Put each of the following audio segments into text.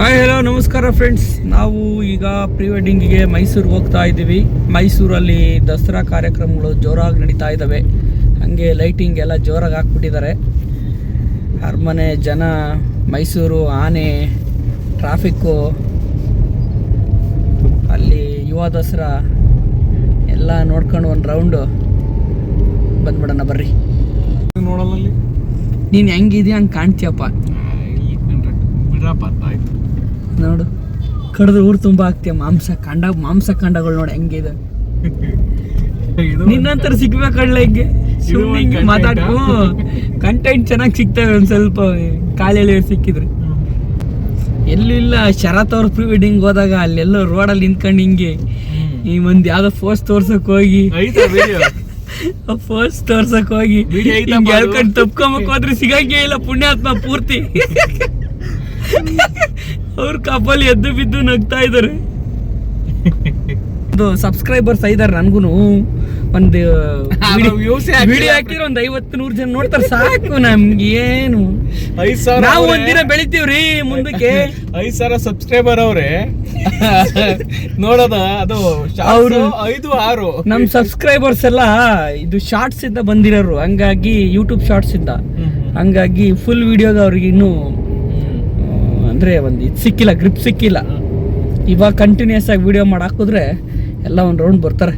Hi hello ನಮಸ್ಕಾರ friends ನಾವು ಈಗ ಪ್ರೀ ವೆಡ್ಡಿಂಗಿಗೆ ಮೈಸೂರಿಗೆ ಹೋಗ್ತಾ ಇದ್ದೀವಿ. ಮೈಸೂರಲ್ಲಿ ದಸರಾ ಕಾರ್ಯಕ್ರಮಗಳು ಜೋರಾಗಿ ನಡೀತಾ ಇದ್ದಾವೆ ಹಾಗೆ ಲೈಟಿಂಗ್ ಎಲ್ಲ ಜೋರಾಗಿ ಹಾಕ್ಬಿಟ್ಟಿದ್ದಾರೆ. ಅರಮನೆ ಜನ ಮೈಸೂರು ಆನೆ ಟ್ರಾಫಿಕ್ಕು ಅಲ್ಲಿ ಯುವ ದಸರಾ ಎಲ್ಲ ನೋಡ್ಕೊಂಡು ಒಂದು ರೌಂಡು ಬಂದ್ಬಿಡೋಣ ಬರ್ರಿ. ನೋಡಲ್ಲ ನೀನು ಹೆಂಗಿದೆಯಾ ಹಂಗೆ ಕಾಣ್ತೀಯಪ್ಪ. ಬಿಡ್ರಪ್ಪ ಆಯ್ತು. ನೋಡು. ಕಡ್ದು ಊರು ತುಂಬ ಆಗ್ತೀಯ ಮಾಂಸ ಕಂಡ ಮಾಂಸ ಕಂಡಗಳು ನೋಡಿ ಹೆಂಗಿದೆ ನಿನ್ನಂತರ ಸಿಗ್ಬೇಕಲ್ಲ ಹಿಂಗೆ. ಸುಮ್ಮನೆ ಹಿಂಗೆ ಮಾತಾಡ್ಕೊ. ಕಂಟೆಂಟ್ ಚೆನ್ನಾಗಿ ಸಿಗ್ತವೆ ಒಂದು ಸ್ವಲ್ಪ ಕಾಲೆಲ್ಲಿ ಸಿಕ್ಕಿದ್ರೆ. ಎಲ್ಲಿಲ್ಲ ಎಲ್ಲೂ ಇಲ್ಲ ಶರತ್ ಅವ್ರ ಪ್ರೀ ವೆಡ್ಡಿಂಗ್ ಹೋದಾಗ ಅಲ್ಲೆಲ್ಲೋ ರೋಡಲ್ಲಿ ನಿಂತ್ಕೊಂಡು ಹಿಂಗೆ ಈ ಮಂದಿ ಯಾವ್ದೋ ಫೋರ್ಸ್ ತೋರ್ಸಕ್ ಹೋಗಿ. ಫೋಸ್ ತೋರ್ಸಕ್ ಹೋಗಿ. ಹೇಳ್ಕೊಂಡು ತಪ್ಕೊಂಬಕ್ ಹೋದ್ರೆ ಸಿಗಂಗೆ ಇಲ್ಲ ಪುಣ್ಯಾತ್ಮ ಪೂರ್ತಿ. ಅವ್ರ ಕಪಲ್ ಎದ್ದು ಬಿದ್ದು ನಗ್ತಾ ಇದಾರೆ. ಇದು ಸಬ್ಸ್ಕ್ರೈಬರ್ಸ್ ಐದಾರ ನನ್ಗೂ ಒಂದು ವಿಡಿಯೋ ಹಾಕಿರ ಒಂದ್ ಐವತ್ತು ನೂರು ಜನ ನೋಡ್ತಾರೆ ಸಾಕು ನಮ್ಗೆ ಏನು ಐದ್ ಸಾವಿರ ನಾವು. ಒಂದಿನ ಬೆಳಿತೀವ್ರಿ ಮುಂದಕ್ಕೆ. ಐದ್ ಸಾವಿರ ಸಬ್ಸ್ಕ್ರೈಬರ್ ಅವ್ರೆ. ನೋಡೋದ ಅದು ಅವರು ಐದು ಆರು. ನಮ್ ಸಬ್ಸ್ಕ್ರೈಬರ್ಸ್ ಎಲ್ಲ ಇದು ಶಾರ್ಟ್ಸ್ ಇಂದ ಬಂದಿರೋರು. ಹಂಗಾಗಿ ಯೂಟ್ಯೂಬ್ ಶಾರ್ಟ್ಸ್ ಇಂದ. ಹಂಗಾಗಿ ಫುಲ್ ವಿಡಿಯೋದ ಅವ್ರಿಗೆ ಇನ್ನೂ ಅಂದ್ರೆ ಒಂದು ಇದು ಸಿಕ್ಕಿಲ್ಲ ಗ್ರಿಪ್ ಸಿಕ್ಕಿಲ್ಲ. ಇವಾಗ ಕಂಟಿನ್ಯೂಸ್ ಆಗಿ ವಿಡಿಯೋ ಮಾಡಿ ಹಾಕಿದ್ರೆ ಎಲ್ಲ ಒಂದು ರೌಂಡ್ ಬರ್ತಾರೆ.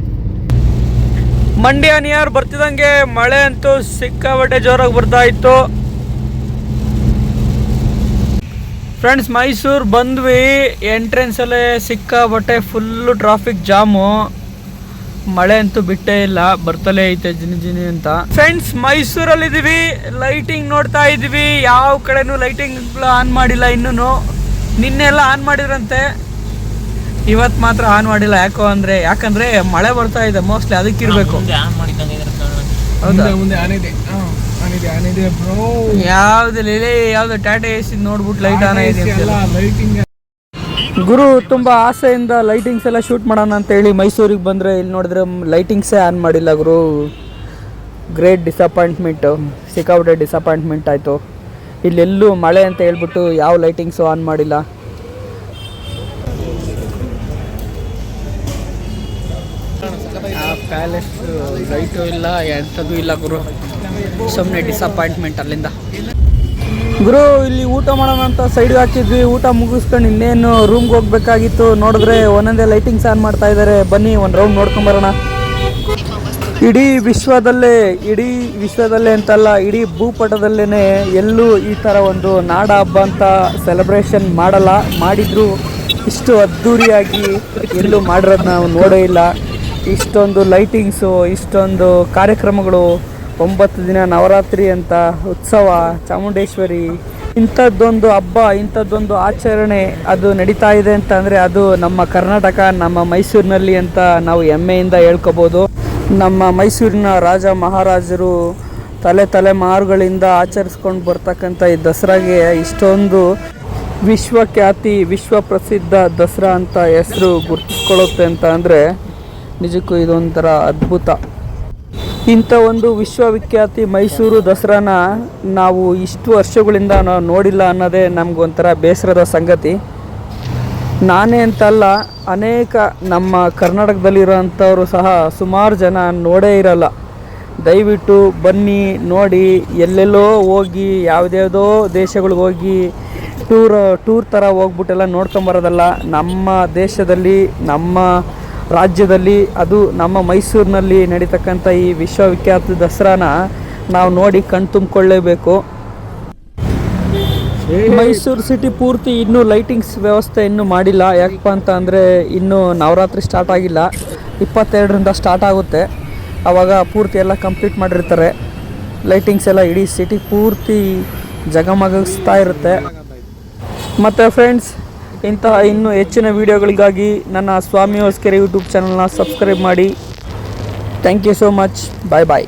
ಮಂಡ್ಯ ನಿಯರ್ ಬರ್ತಿದಂಗೆ ಮಳೆ ಅಂತೂ ಸಿಕ್ಕಾಪಟ್ಟೆ ಜೋರಾಗಿ ಬರ್ತಾ ಇತ್ತು. ಫ್ರೆಂಡ್ಸ್ ಮೈಸೂರು ಬಂದ್ವಿ. ಎಂಟ್ರೆನ್ಸ್ ಅಲ್ಲೇ ಸಿಕ್ಕಾಬಟ್ಟೆ ಫುಲ್ಲು ಟ್ರಾಫಿಕ್ ಜಾಮು ಮಳೆ ಅಂತೂ ಬಿಟ್ಟೇ ಇಲ್ಲ ಬರ್ತಲೇ ಐತೆ ಜಿನಿ ಜಿನಿ ಅಂತ. ಫ್ರೆಂಡ್ಸ್ ಮೈಸೂರಲ್ಲಿ ಇದೀವಿ ಲೈಟಿಂಗ್ ನೋಡ್ತಾ ಇದೀವಿ ಯಾವ ಕಡೆನೂ ಲೈಟಿಂಗ್ ಆನ್ ಮಾಡಿಲ್ಲ ಇನ್ನೂ ನಿನ್ನೆಲ್ಲ ಆನ್ ಮಾಡಿದ್ರಂತೆ. ಇವತ್ತು ಮಾತ್ರ ಆನ್ ಮಾಡಿಲ್ಲ ಯಾಕೋ ಅಂದ್ರೆ ಯಾಕಂದ್ರೆ ಮಳೆ ಬರ್ತಾ ಇದೆ ಮೋಸ್ಟ್ಲಿ ಅದಕ್ಕಿರ್ಬೇಕು ಇರ್ಬೇಕು. ಮುಂದೆ ಮುಂದೆ ಆನಿದೆ ಹಾ, ಆನಿದೆ ಆನಿದೆ ಬ್ರೋ ಯಾವ್ದು ಲೇ ಯಾವ್ದು ಟಾಟಾ ಎಸಿ ನೋಡ್ಬಿಟ್ಟು ಲೈಟ್ ಆನ್ ಇದೆ ಲೈಟಿಂಗ್ ಗುರು ತುಂಬ ಆಸೆಯಿಂದ ಲೈಟಿಂಗ್ಸ್ ಎಲ್ಲ ಶೂಟ್ ಮಾಡೋಣ ಅಂತ ಹೇಳಿ ಮೈಸೂರಿಗೆ ಬಂದರೆ ಇಲ್ಲಿ ನೋಡಿದ್ರೆ ಲೈಟಿಂಗ್ಸೇ ಆನ್ ಮಾಡಿಲ್ಲ ಗುರು. ಗ್ರೇಟ್ ಡಿಸಪಾಯಿಂಟ್ಮೆಂಟು ಸಿಕ್ಕಾಬಿಟ್ಟೆ ಡಿಸಪಾಯಿಂಟ್ಮೆಂಟ್ ಆಯಿತು. ಇಲ್ಲೆಲ್ಲೂ ಮಳೆ ಅಂತ ಹೇಳ್ಬಿಟ್ಟು ಯಾವ ಲೈಟಿಂಗ್ಸು ಆನ್ ಮಾಡಿಲ್ಲ. ಪ್ಯಾಲೇಸ್ ಲೈಟು ಇಲ್ಲ, ಎಂಥದ್ದು ಇಲ್ಲ ಗುರು. ಸುಮ್ಮನೆ ಡಿಸಪಾಯಿಂಟ್ಮೆಂಟ್ ಅಲ್ಲಿಂದ. ಗುರು, ಇಲ್ಲಿ ಊಟ ಮಾಡೋಣ ಅಂತ ಸೈಡ್ಗೆ ಹಾಕಿದ್ವಿ. ಊಟ ಮುಗಿಸ್ಕೊಂಡು ಇನ್ನೇನು ರೂಮ್ಗೆ ಹೋಗ್ಬೇಕಾಗಿತ್ತು. ನೋಡಿದ್ರೆ ಒಂದೊಂದೇ ಲೈಟಿಂಗ್ಸ್ ಆನ್ ಮಾಡ್ತಾ ಇದ್ದಾರೆ ಬನ್ನಿ, ಒಂದು ರೌಂಡ್ ನೋಡ್ಕೊಂಬರೋಣ ಇಡೀ ವಿಶ್ವದಲ್ಲೇ ಇಡೀ ವಿಶ್ವದಲ್ಲೇ ಅಂತಲ್ಲ, ಇಡೀ ಭೂಪಟದಲ್ಲೇ ಎಲ್ಲೂ ಈ ಥರ ಒಂದು ನಾಡ ಹಬ್ಬ ಅಂತ ಸೆಲೆಬ್ರೇಷನ್ ಮಾಡಲ್ಲ. ಮಾಡಿದ್ರು ಇಷ್ಟು ಅದ್ಧೂರಿಯಾಗಿ ಎಲ್ಲೂ ಮಾಡಿರೋದು ನಾವು ನೋಡೇ ಇಲ್ಲ. ಇಷ್ಟೊಂದು ಲೈಟಿಂಗ್ಸು ಇಷ್ಟೊಂದು ಕಾರ್ಯಕ್ರಮಗಳು ಒಂಬತ್ತು ದಿನ ನವರಾತ್ರಿ ಅಂತ ಉತ್ಸವ, ಚಾಮುಂಡೇಶ್ವರಿ, ಇಂಥದ್ದೊಂದು ಹಬ್ಬ, ಇಂಥದ್ದೊಂದು ಆಚರಣೆ ಅದು ನಡೀತಾ ಇದೆ ಅಂತ ಅಂದರೆ ಅದು ನಮ್ಮ ಕರ್ನಾಟಕ, ನಮ್ಮ ಮೈಸೂರಿನಲ್ಲಿ ಅಂತ ನಾವು ಹೆಮ್ಮೆಯಿಂದ ಹೇಳ್ಕೊಬೋದು. ನಮ್ಮ ಮೈಸೂರಿನ ರಾಜ ಮಹಾರಾಜರು ತಲೆ ತಲೆಮಾರುಗಳಿಂದ ಆಚರಿಸ್ಕೊಂಡು ಬರ್ತಕ್ಕಂಥ ಈ ದಸರಾಗೆ ಇಷ್ಟೊಂದು ವಿಶ್ವಖ್ಯಾತಿ ವಿಶ್ವ ಪ್ರಸಿದ್ಧ ದಸರಾ ಅಂತ ಹೆಸರು ಗುರ್ತಿಸ್ಕೊಳ್ಳುತ್ತೆ ಅಂತ ಅಂದರೆ ನಿಜಕ್ಕೂ ಇದೊಂಥರ ಅದ್ಭುತ. ಇಂಥ ಒಂದು ವಿಶ್ವವಿಖ್ಯಾತಿ ಮೈಸೂರು ದಸರಾನ ನಾವು ಇಷ್ಟು ವರ್ಷಗಳಿಂದ ನಾವು ನೋಡಿಲ್ಲ ಅನ್ನೋದೇ ನಮಗೊಂಥರ ಬೇಸರದ ಸಂಗತಿ. ನಾನೇ ಅಂತಲ್ಲ, ಅನೇಕ ನಮ್ಮ ಕರ್ನಾಟಕದಲ್ಲಿರೋಂಥವ್ರು ಸಹ ಸುಮಾರು ಜನ ನೋಡೇ ಇರಲ್ಲ. ದಯವಿಟ್ಟು ಬನ್ನಿ, ನೋಡಿ, ಎಲ್ಲೆಲ್ಲೋ ಹೋಗಿ, ಯಾವುದ್ಯಾವುದೋ ದೇಶಗಳಿಗೆ ಹೋಗಿ, ಟೂರ್ ಟೂರ್ ಥರ ಹೋಗ್ಬಿಟ್ಟೆಲ್ಲ ನೋಡ್ಕೊಂಬರೋದಲ್ಲ. ನಮ್ಮ ದೇಶದಲ್ಲಿ ನಮ್ಮ ರಾಜ್ಯದಲ್ಲಿ ಅದು ನಮ್ಮ ಮೈಸೂರಿನಲ್ಲಿ ನಡೀತಕ್ಕಂಥ ಈ ವಿಶ್ವವಿಖ್ಯಾತ ದಸರಾನ ನಾವು ನೋಡಿ ಕಣ್ ತುಂಬಿಕೊಳ್ಳೇಬೇಕು. ಮೈಸೂರು ಸಿಟಿ ಪೂರ್ತಿ ಇನ್ನೂ ಲೈಟಿಂಗ್ಸ್ ವ್ಯವಸ್ಥೆ ಇನ್ನೂ ಮಾಡಿಲ್ಲ. ಯಾಕಪ್ಪ ಅಂತ ಅಂದರೆ ಇನ್ನೂ ನವರಾತ್ರಿ ಸ್ಟಾರ್ಟ್ ಆಗಿಲ್ಲ. ಇಪ್ಪತ್ತೆರಡರಿಂದ ಸ್ಟಾರ್ಟ್ ಆಗುತ್ತೆ. ಆವಾಗ ಪೂರ್ತಿ ಎಲ್ಲ ಕಂಪ್ಲೀಟ್ ಮಾಡಿರ್ತಾರೆ. ಲೈಟಿಂಗ್ಸ್ ಎಲ್ಲ ಇಡೀ ಸಿಟಿ ಪೂರ್ತಿ ಜಗಮಗಿಸ್ತಾ ಇರುತ್ತೆ. ಮತ್ತು ಫ್ರೆಂಡ್ಸ್ ಇಂತಹ ಇನ್ನೂ ಹೆಚ್ಚಿನ ವೀಡಿಯೋಗಳಿಗಾಗಿ ನನ್ನ ಸ್ವಾಮಿ ಹೊಸ್ಕೆರೆ ಯೂಟ್ಯೂಬ್ ಚಾನಲ್ನ ಸಬ್ಸ್ಕ್ರೈಬ್ ಮಾಡಿ. Thank you so much bye bye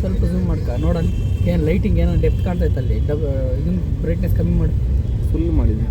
ಸ್ವಲ್ಪ ಝೂಮ್ ಮಾಡ್ಕ. ನೋಡೋಣ. ಏನು ಲೈಟಿಂಗ್ ಏನೋ ಡೆಪ್ತ್ ಕಾಣ್ತೈತೆ ಅಲ್ಲಿ ಡಬ್ ಇದನ್ನು ಬ್ರೈಟ್ನೆಸ್ ಕಮ್ಮಿ ಮಾಡಿ. ಫುಲ್ ಮಾಡಿದೆ.